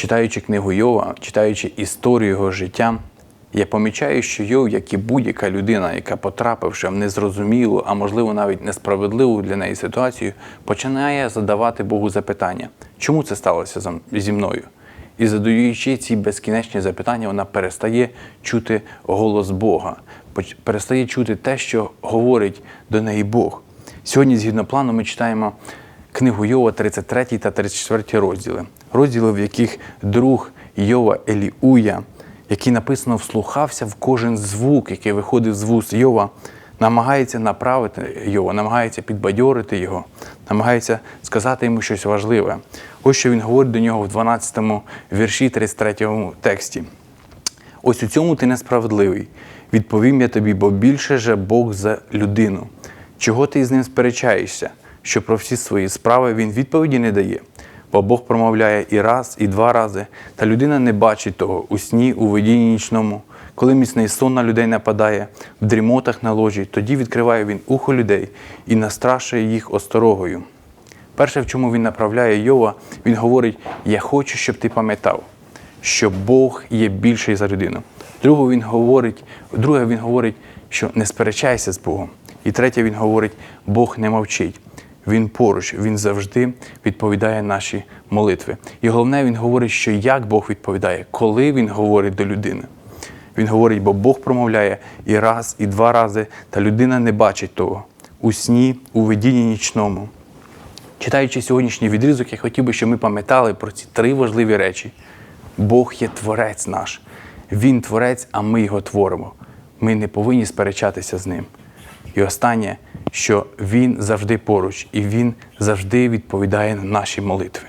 Читаючи книгу Йова, читаючи історію його життя, я помічаю, що Йов, як і будь-яка людина, яка потрапивши в незрозумілу, а можливо навіть несправедливу для неї ситуацію, починає задавати Богу запитання, чому це сталося зі мною? І задаючи ці безкінечні запитання, вона перестає чути голос Бога, перестає чути те, що говорить до неї Бог. Сьогодні, згідно плану, ми читаємо книгу Йова, 33 та 34 розділи, розділи, в яких друг Йова Еліуя, який написано вслухався в кожен звук, який виходив з вуст Йова, намагається направити його, намагається підбадьорити його, намагається сказати йому щось важливе. Ось що він говорить до нього в 12 вірші 33 тексті. Ось у цьому ти несправедливий. Відповім я тобі, бо більше же Бог за людину. Чого ти з ним сперечаєшся? Що про всі свої справи він відповіді не дає. Бо Бог промовляє і раз, і два рази, та людина не бачить того у сні, у видінні нічному. Коли міцний сон на людей нападає, в дрімотах на ложі, тоді відкриває він ухо людей і настрашує їх осторогою. Перше, в чому він направляє Йова, він говорить: Я хочу, щоб ти пам'ятав, що Бог є більший за людину. Друге, він говорить, друге, він говорить, що не сперечайся з Богом. І третє, він говорить, Бог не мовчить. Він поруч, він завжди відповідає наші молитви. І головне, він говорить, що як Бог відповідає, коли він говорить до людини. Він говорить, бо Бог промовляє і раз, і два рази, та людина не бачить того у сні, у видінні нічному. Читаючи сьогоднішній відрізок, я хотів би, щоб ми пам'ятали про ці три важливі речі. Бог є творець наш. Він творець, а ми його творимо. Ми не повинні сперечатися з ним. І останнє, що він завжди поруч, і він завжди відповідає на наші молитви.